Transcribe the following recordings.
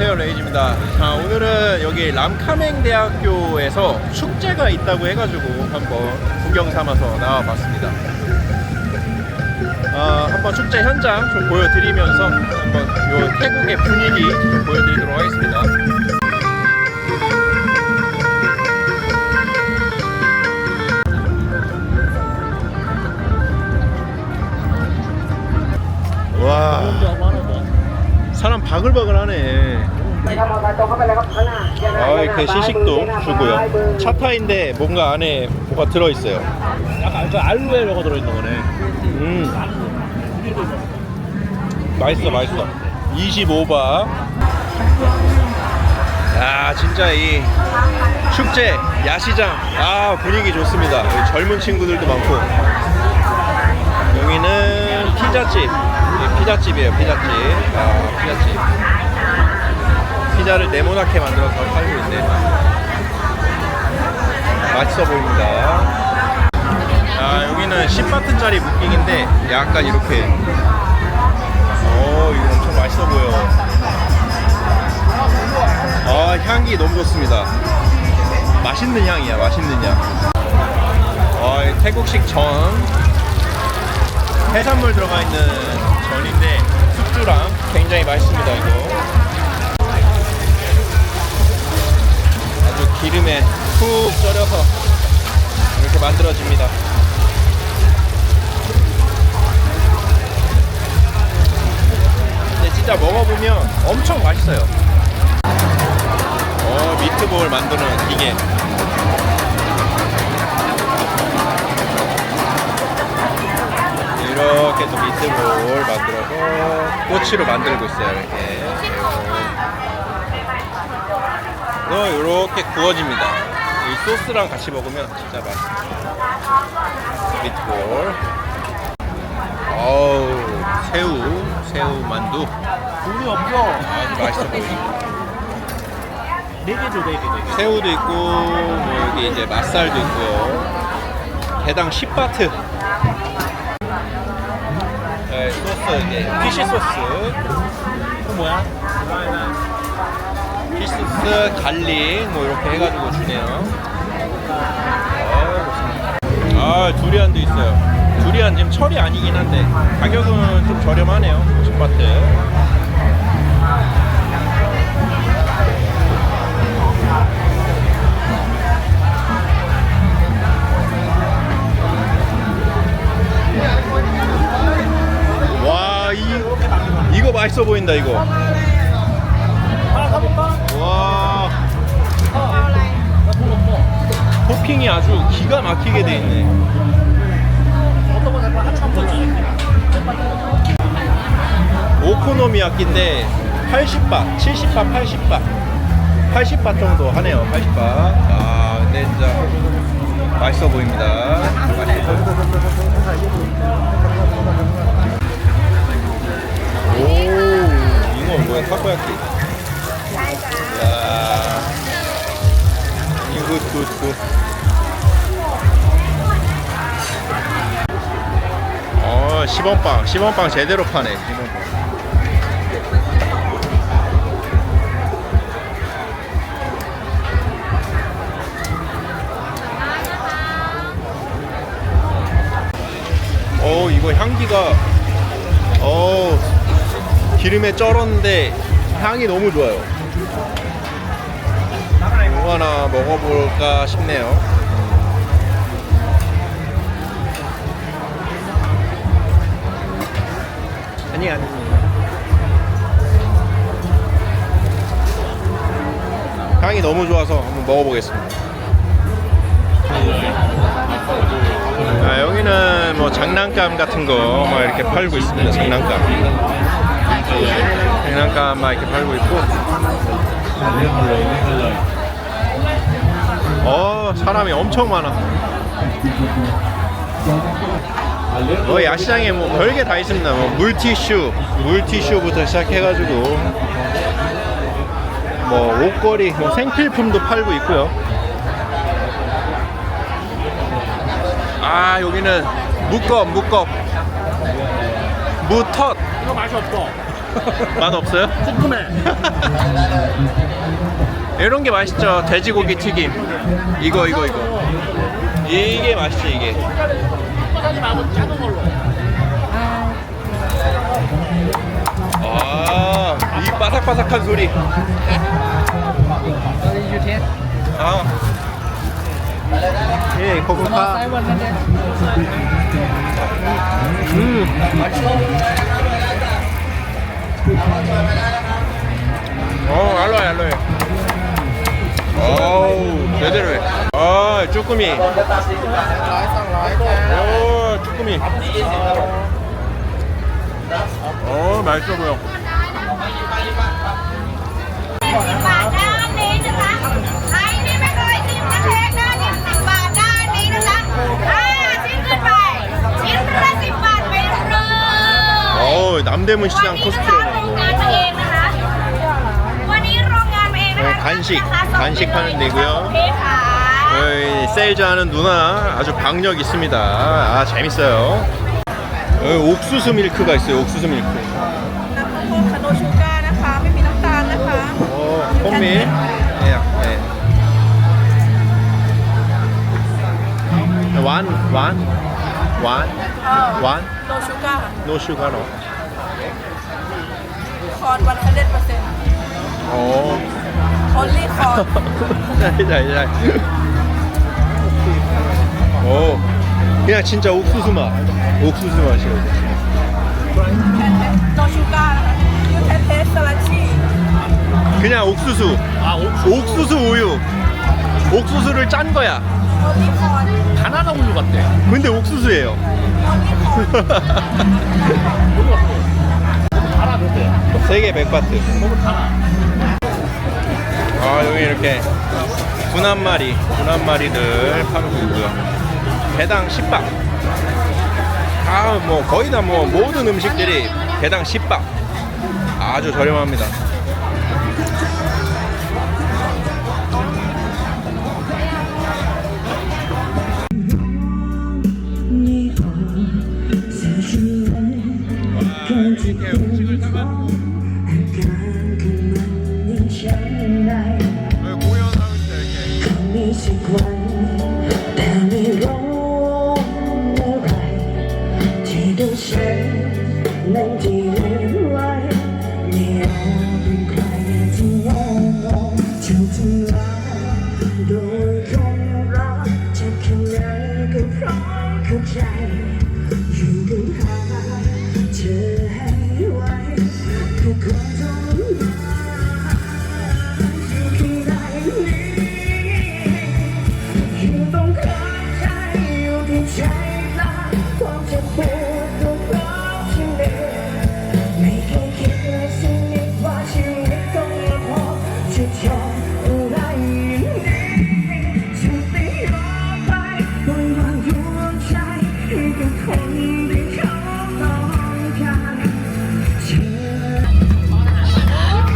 안녕하세요 레이지입니다. 자 오늘은 여기 람카맹 대학교에서 축제가 있다고 해가지고 한번 구경 삼아서 나와봤습니다. 아, 한번 축제 현장 좀 보여드리면서 한번 요 태국의 분위기 좀 보여드리도록 하겠습니다. 와 사람 바글바글하네 아, 이렇게 시식도 주고요. 차타인데 뭔가 안에 뭐가 들어있어요. 약간 그 알루에 뭐가 들어있는 거네. 음. 맛있어, 맛있어. 25바. 야, 진짜 이 축제, 야시장. 아, 분위기 좋습니다. 여기 젊은 친구들도 많고. 여기는 피자집. 피자집이에요, 피자집. 아, 피자집. 피자를 네모나게 만들어서 팔고 있네. 맛있어 보입니다. 아, 여기는 10바트짜리 묵빙인데 약간 이렇게 어, 이거 엄청 맛있어 보여. 아, 향기 너무 좋습니다. 맛있는 향이야, 맛있는 향. 아, 이 태국식 전. 해산물 들어가 있는 전인데 숙주랑 굉장히 맛있습니다, 이거. 기름에 푹 절여서 이렇게 만들어집니다. 근데 진짜 먹어보면 엄청 맛있어요. 어, 미트볼 만드는 기계. 이렇게 또 미트볼 만들어서 꼬치로 만들고 있어요, 이렇게. 어, 이렇게 구워집니다. 이 소스랑 같이 먹으면 진짜 맛있어요. 미트볼. 어우, 새우, 새우 만두. 돈이 없어. 아주 맛있어 보이죠. 네 개죠, 네 개, 네 개. 새우도 있고, 뭐 여기 이제 맛살도 있고요. 개당 10바트. 네, 소스, 이제 피시 소스. 그 뭐야? 소스, 갈릭, 뭐 이렇게 해가지고 주네요. 아, 좋습니다. 아, 두리안도 있어요. 두리안 지금 철이 아니긴 한데, 가격은 좀 저렴하네요. 50바트. 와, 이, 이거 맛있어 보인다, 이거. 토핑이 아주 기가 막히게 돼 있네. 오코노미야끼인데 80바, 70바, 80바, 80바 정도 하네요. 80바. 아, 근데 진짜 맛있어 보입니다. 오, 이건 뭐야? 타코야끼. 야, 굿, 굿, 굿. 10원빵, 10원빵 제대로 파네. 10원빵. 어, 이거 향기가 어, 기름에 쩔었는데 향이 너무 좋아요. 이거 하나 먹어볼까 싶네요. 아니 아니. 향이 너무 좋아서 한번 먹어보겠습니다. 아, 여기는 뭐 장난감 같은 거뭐 이렇게 팔고 있습니다. 장난감. 장난감 막 이렇게 팔고 있고. 어, 사람이 엄청 많아. 뭐 야시장에 뭐 별게 다 있습니다. 뭐 물티슈, 물티슈부터 시작해가지고 뭐 옷걸이, 뭐 생필품도 팔고 있고요. 아 여기는 무껍, 무껍, 무텄. 이거 맛이 없어. 맛 없어요? 궁금해. 이런 게 맛있죠. 돼지고기 튀김. 이거 이거 이거. 이게 맛있지 이게. 하지 말고 작은 걸로. 아, 이 바삭바삭한 소리. 아. 예, 거꾸카. 음. 어, 알로에, 알로에. 어우, 제대로 해. 아, 쭈꾸미. 오, 쭈꾸미. 어, 맛있어 보여. บาทด้านนี้นะคะใครที่ไม่เคยชิมนะเค้กหน้านิ่มสิบบาทด้านนี้นะคะห้าชิ้นขึ้นไป ชิ้นละสิบบาทไปเลย 어우, 남대문 วัน 시장 นี้นะคะโรง 코스프레 간식 간식 파는 데고요 여기 세일즈하는 누나 아주 박력 있습니다 아 재밌어요 여기 옥수수 밀크가 있어요 옥수수 밀크 어, 홈밀 네, 네. 완, 완, 완, 완, 노 슈가, 노 슈가로. 100%. 어. ออนลี่คอน 잘, 잘, 잘. 오, 그냥 진짜 옥수수 맛. 옥수수 맛이에요. โนชูการ์นะคะยูแคนเทสสลัดชี่ 그냥 옥수수. 아, 옥수수. 옥수수 우유. 옥수수를 짠 거야. ออนลี่คอน 바나나 우유 같대. 근데 옥수수예요. ออนลี่คอน 우유 같대. 달아 근데. 세계 백바트. 너무 달아. 아 여기 이렇게 분한 마리, 분한 마리들 팔고 있고요. 개당 10박. 아 뭐 거의 다 뭐 모든 음식들이 개당 10박. 아주 저렴합니다. ดังฉันนั้นจะยืนไว้ไม่เอาเป็นใครที่แน่นอนถูกทำลายโดยคงรักจะแค่ไหนก็พร้อมเข้าใจ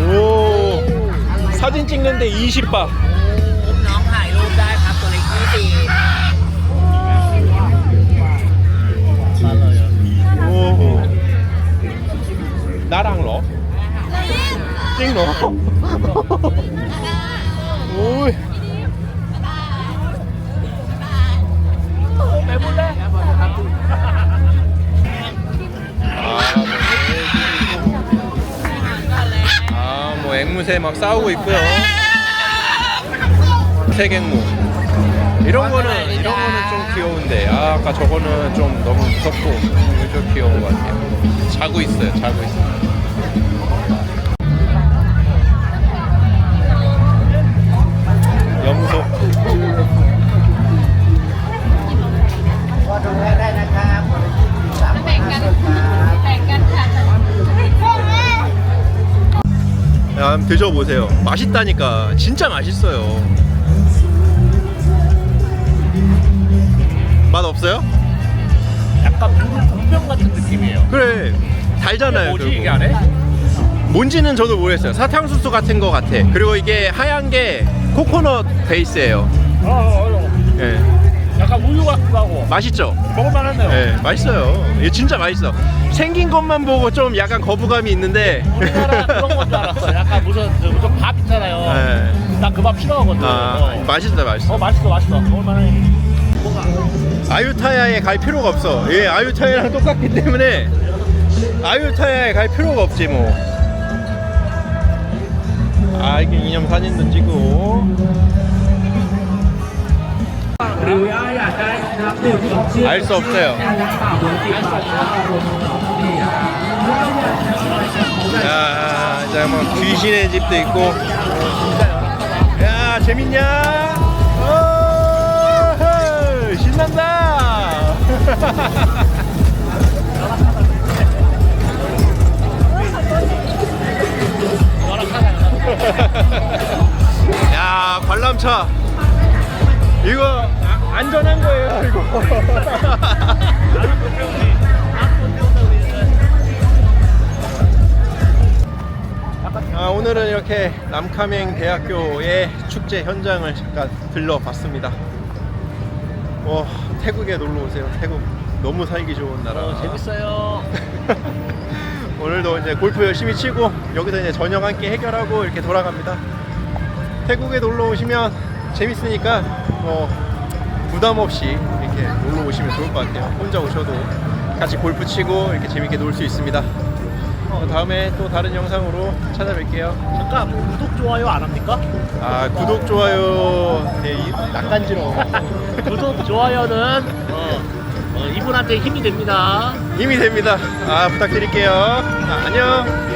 오 사진 찍는데 20박 น้องถ่ายรูปได้ครับตัวเล็กยี่สิบ 달라요. 오 나랑 러? 찡너 막 싸우고 있고요. 색앵무. 이런 거는 이런 거는 좀 귀여운데 아, 아까 저거는 좀 너무 무섭고 좀 귀여운 것 같아요. 자고 있어요. 자고 있어요. 드셔보세요. 맛있다니까. 진짜 맛있어요. 맛 없어요? 약간 분명 같은 느낌이에요. 그래. 달잖아요. 뭐지 결국. 이게 안에? 뭔지는 저도 모르겠어요. 사탕수수 같은 거 같아. 그리고 이게 하얀 게 코코넛 베이스예요. 어, 어, 어. 예. 약간 우유 같기도 하고 맛있죠? 먹을만하네요. 네, 맛있어요. 이거 진짜 맛있어. 생긴 것만 보고 좀 약간 거부감이 있는데. 우리나라 그런 건 줄 알았어. 약간 무슨 그 무슨 밥 있잖아요. 네. 난 그 밥 싫어하거든. 아, 어. 맛있다, 맛있어. 어 맛있어 맛있어. 먹을만해. 뭐가? 아유타야에 갈 필요가 없어. 예, 아유타야랑 똑같기 때문에 아유타야에 갈 필요가 없지 뭐. 아 이게 기념 사진도 찍고. 알 수 없어요. 야, 이제 뭐 귀신의 집도 있고. 야, 재밌냐? 오, 신난다. 야, 관람차. 이거 아- 안전한 거예요, 이거. 아, 오늘은 이렇게 남카맹 대학교의 축제 현장을 잠깐 들러봤습니다. 와, 태국에 놀러 오세요. 태국 너무 살기 좋은 나라. 어, 재밌어요. 오늘도 이제 골프 열심히 치고 여기서 이제 저녁 한끼 해결하고 이렇게 돌아갑니다. 태국에 놀러 오시면 재밌으니까 뭐 부담 없이 이렇게 놀러 오시면 좋을 것 같아요. 혼자 오셔도 같이 골프 치고 이렇게 재밌게 놀 수 있습니다. 어, 다음에 또 다른 영상으로 찾아뵐게요. 잠깐 구독 좋아요 안 합니까? 아 구독 좋아요 네, 이- 낯간지러워. 구독 좋아요는 어, 어, 이분한테 힘이 됩니다. 힘이 됩니다. 아 부탁드릴게요. 아, 안녕.